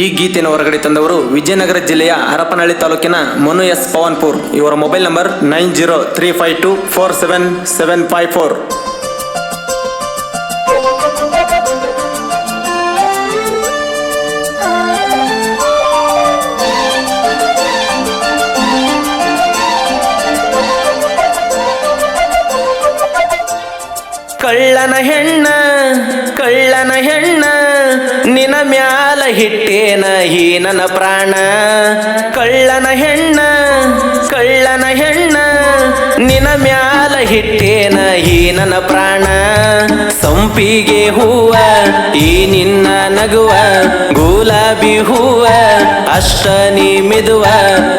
ಈ ಗೀತೆಯನ್ನು ಹೊರಗಡೆ ತಂದವರು ವಿಜಯನಗರ ಜಿಲ್ಲೆಯ ಹರಪನಹಳ್ಳಿ ತಾಲೂಕಿನ ಮನು ಎಸ್ ಪವನ್ಪುರ್. ಇವರ mobile number nine zero three five two four seven seven five four. ಕಳ್ಳನ ಹೆಣ್ಣ ಕಳ್ಳನ ಹೆಣ್ಣ ನಿನ ಮ್ಯಾಲ ಹಿಟ್ಟೇನ ಈ ನನ್ನ ಪ್ರಾಣ. ಕಳ್ಳನ ಹೆಣ್ಣ ಕಳ್ಳನ ಹೆಣ್ಣ ನಿನ ಮ್ಯಾಲ ಹಿಟ್ಟೇನ ಈ ನನ್ನ ಪ್ರಾಣ. ಸಂಪಿಗೆ ಹೂವ, ಈ ನಿನ್ನ ನಗುವ, ಗುಲಾಬಿ ಹೂವ, ಅಷ್ಟ ನೀ ಮೆದುವ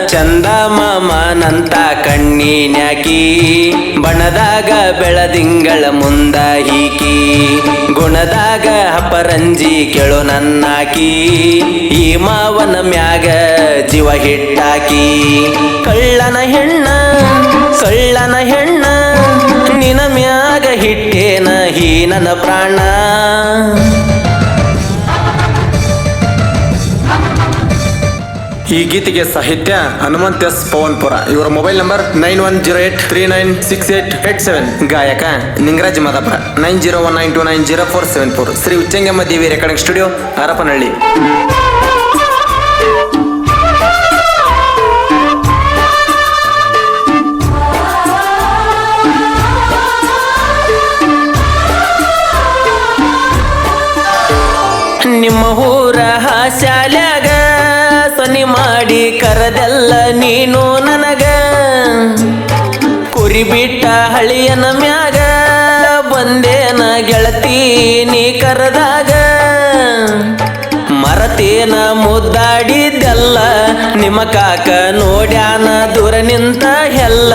ಚಂದ ಮಾಮನಂತ ಕಣ್ಣಿನ್ಯಾಕಿ. ಬಣದಾಗ ಬೆಳದಿಂಗಳ ಮುಂದ ಹೀಕಿ ಗುಣದಾಗ ಅಪರಂಜಿ ಕೆಳು ನನ್ನಾಕಿ. ಈ ಮಾವನ ಮ್ಯಾಗ ಜೀವ ಹಿಟ್ಟಾಕಿ. ಕಳ್ಳನ ಹೆಣ್ಣ ಕಳ್ಳನ ಹೆಣ್ಣ ನಿನ ಮ್ಯಾಗ ಹಿಟ್ಟೇನ ಹೀ ನನ್ನ ಪ್ರಾಣ. ಈ ಗೀತೆಗೆ ಸಾಹಿತ್ಯ ಹನುಮಂತ್ ಎಸ್ ಪವನ್ಪುರ. ಇವರ mobile number nine one zero eight three nine six eight eight seven. ಗಾಯಕ Ningaraj Madappa. Nine zero one nine two nine zero four seven four. Shri Uchangamma Devi recording studio, Harapanahalli. ನಿಮ್ಮ ಊರ ಮಾಡಿ ಕರದೆಲ್ಲ ನೀನು ನನಗ. ಕುರಿ ಬಿಟ್ಟ ಹಳಿಯನ ಮ್ಯಾಗ ಬಂದೇನ ಗೆಳತಿ ನೀ ಕರದಾಗ. ಮರತೇನ ಮುದ್ದಾಡಿದ್ದೆಲ್ಲ ನಿಮ್ಮ ಕಾಕ ನೋಡ್ಯಾನ ದೂರ ನಿಂತ ಹೆಲ್ಲ.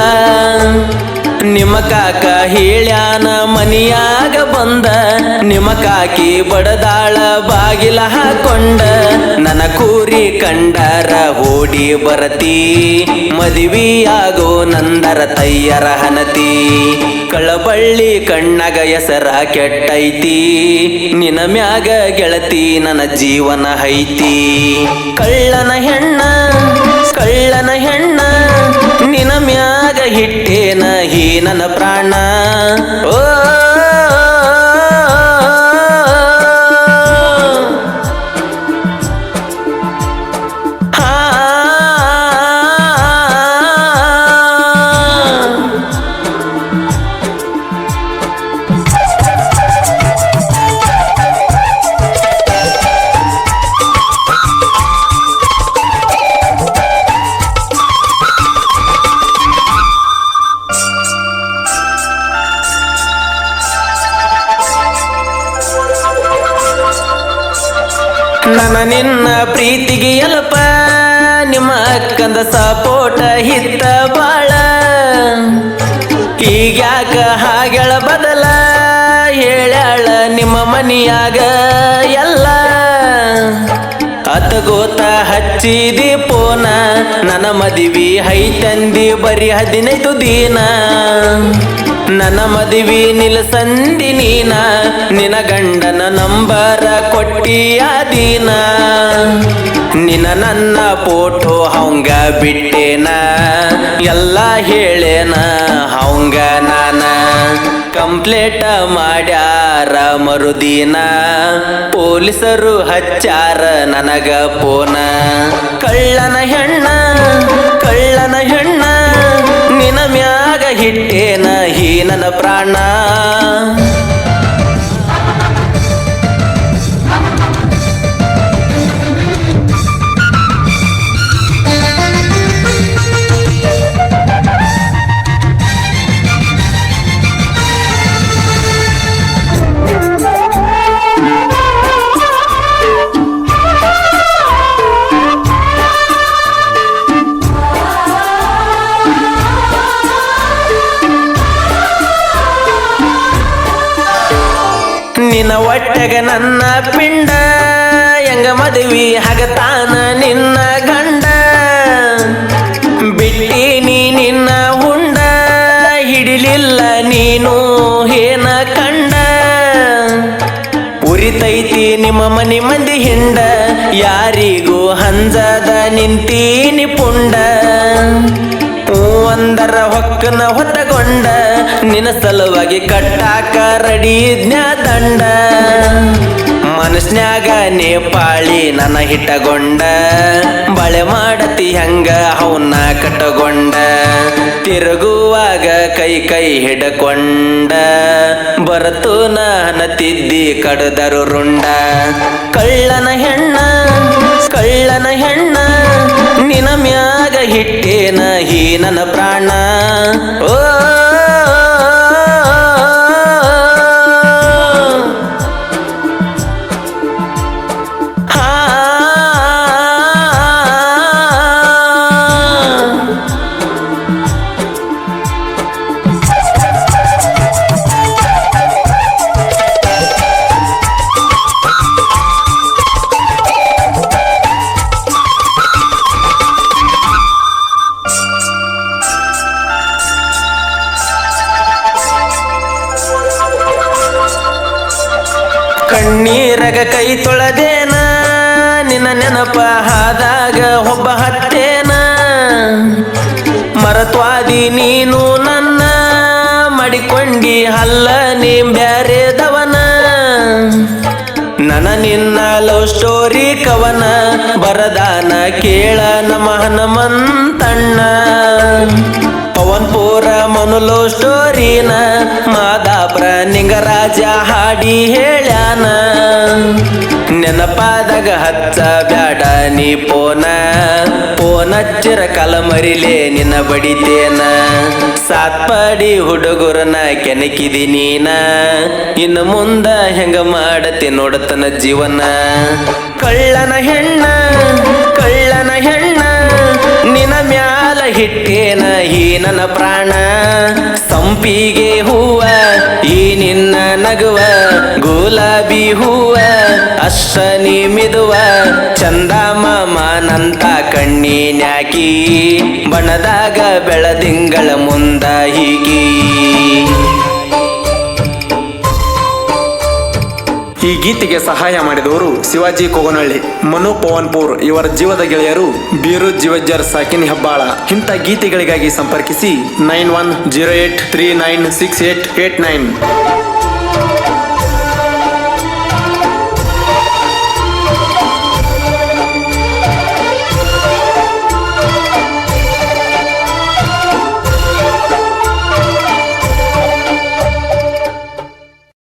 ನಿಮ್ಮ ಕಾಕ ಹೇಳ್ಯಾನ, ಮನಿಯಾಗ ಬಂದ. ನಿಮ್ಮ ಕಾಕಿ ಬಡದಾಳ, ಬಾಗಿಲ ಹಾಕೊಂಡ. ನನ್ನ ಕೂರಿ ಕಂಡರ ಓಡಿ ಬರತಿ. ಮದುವೆಯಾಗೋ ನಂದರ ತಯ್ಯರ ಹನತಿ. ಕಳಬಳ್ಳಿ ಕಣ್ಣಗ ಹೆಸರ ಕೆಟ್ಟೈತಿ. ನಿನ ಮ್ಯಾಗ ಗೆಳತಿ ನನ್ನ ಜೀವನ ಐತಿ. ಕಳ್ಳನ ಹೆಣ್ಣ ಕಳ್ಳನ ಹೆಣ್ಣ. ಹಿಟ್ಟೇನ ಹೀ ನನ್ನ ಪ್ರಾಣ. ಓ ನನ್ನ ನಿನ್ನ ಪ್ರೀತಿಗೆ ಎಲ್ಪ ನಿಮ್ಮ ಅಕ್ಕಂದ ಸಪೋಟ ಹಿತ್ತ ಬಾಳ. ಈಗ್ಯಾಕ ಹಾಗೆಳ ಬದಲ, ಹೇಳ್ಯಾಳ ನಿಮ್ಮ ಮನಿಯಾಗ ಎಲ್ಲ. ಅತಗೋತ ಹಚ್ಚಿದಿ ಪೋನ ನನ್ನ ಮದಿವಿ ಹೈತಂದಿ ಬರೀ ಹದಿನೈದು ದಿನ. ನನ್ನ ಮದುವೆ ನಿಲ್ಸಂದಿ ನೀನ ನಿನ ಗಂಡನ ನಂಬರ ಕೊಟ್ಟಿಯ ದೀನ. ನಿನ ನನ್ನ ಫೋಟೋ ಹಂಗ ಬಿಟ್ಟೇನ, ಎಲ್ಲ ಹೇಳೇನ ಹಂಗ ನಾನ. ಕಂಪ್ಲೇಟ ಮಾಡ್ಯಾರ ಮರುದಿನ, ಪೊಲೀಸರು ಹಚ್ಚಾರ ನನಗ ಪೋನ ಕಳ್ಳನ ಹೆಣ್ಣ ಕಳ್ಳನ ಹೆಣ್ಣ ನಿನ ಮ್ಯಾಗ ಹಿಟ್ಟೇನ ಹೀ ನನ್ನ ಪ್ರಾಣ. ಹೊಟ್ಟೆಗ ನನ್ನ ಪಿಂಡ, ಹೆಂಗ ಮದುವೆ ಹಗತಾನ ನಿನ್ನ ಗಂಡ. ಬಿಟ್ಟೀನಿ ನಿನ್ನ ಹುಂಡ ಹಿಡಿಲಿಲ್ಲ ನೀನು ಏನ ಕಂಡ. ಉರಿತೈತಿ ನಿಮ್ಮ ಮನೆ ಮಂದಿ ಹಿಂಡ, ಯಾರಿಗೂ ಹಂಜದ ನಿಂತೀನಿ ಪುಂಡ. ಹೂ ಅಂದರ ಹೊಕ್ಕನ ಹೊತ್ತಗೊಂಡ, ನಿನ್ನ ಸಲುವಾಗಿ ಕಟ್ಟಾಕ ರಡಿ ತಂಡ. ಮನಸ್ನ್ಯಾಗ ನೇಪಾಳಿ ನನ್ನ ಹಿಟ್ಟಗೊಂಡ, ಬಳೆ ಮಾಡತಿ ಹಂಗ ಅವನ್ನ ಕಟ್ಟಗೊಂಡ. ತಿರುಗುವಾಗ ಕೈ ಕೈ ಹಿಡಕೊಂಡ, ಬರತು ನತಿದ್ದಿ ಕಡದರು ರುಂಡ. ಕಳ್ಳನ ಹೆಣ್ಣ ಕಳ್ಳನ ಹೆಣ್ಣ ನಿನ ಮ್ಯಾಗ ಹಿಟ್ಟೇನ ಹೀ ನನ್ನ ಪ್ರಾಣ? ಓ ಕಣ್ಣೀರಗ ಕೈ ತೊಳೆದೇನ? ನಿನ್ನ ನೆನಪ ಹಾದಾಗ ಒಬ್ಬ ಹತ್ತೇನ? ಮರತ್ವಾದಿ ನೀನು ನನ್ನ, ಮಡಿಕೊಂಡಿ ಹಲ್ಲ ನೀ ಬ್ಯಾರೆದವನ? ನನ ನಿನ್ನ ಲವ್ ಸ್ಟೋರಿ ಕವನ, ಬರದಾನ ಕೇಳ ನಮ್ಮ ಹನುಮಂತಣ್ಣ. ಪವನ್ ಪೂರ ಮನು ಲವ್ ಮಾದಾಪುರ ನಿಂಗರಾಜ ಹಾಡಿ ಹೇಳ್ಯಾನ. ನೆನಪಾದಾಗ ಹಚ್ಚ ಬ್ಯಾಡ ನೀ ಪೋನ. ಪೋನಚ್ಚರ ಕಲ ಮರಿಲೆ ನಿನ್ನ ಬಡಿತೇನ. ಸಾತ್ಪಾಡಿ ಹುಡುಗುರನ ಕೆನಕಿದಿ ನೀನ. ಇನ್ನು ಮುಂದ ಹೆಂಗ ಮಾಡತಿ ನೋಡತನ ಜೀವನ. ಕಳ್ಳನ ಹೆಣ್ಣ ಕಳ್ಳನ ಹೆಣ್ಣ ನಿನ ಮ್ಯಾಲ ಹಿಟ್ಟೇನ ಈ ನನ್ನ ಪ್ರಾಣ. ಸಂಪಿಗೆ ಹೂವ ಈ ನಿನ್ನ ನಗುವ ಗುಲಾಬಿ ಹೂವ ಅಸ್ಸನಿ ಮಿದುವ ಚಂದ ಮಾಮನಂತ ಕಣ್ಣಿನ್ಯಾಕಿ ಬಣದಾಗ ಬೆಳದಿಂಗಳ ಮುಂದ ಹೀಗಿ. ಈ ಗೀತೆಗೆ ಸಹಾಯ ಮಾಡಿದವರು ಶಿವಾಜಿ ಕೊಗನಹಳ್ಳಿ ಮನು ಪವನ್ಪುರ್ ಇವರ ಜೀವದ ಗೆಳೆಯರು ಬೀರು ಜೀವಜ್ಜರ್ ಸಾಕಿನಿ ಹೆಬ್ಬಾಳ. ಇಂಥ ಗೀತೆಗಳಿಗಾಗಿ ಸಂಪರ್ಕಿಸಿ nine one zero eight three nine six eight eight nine.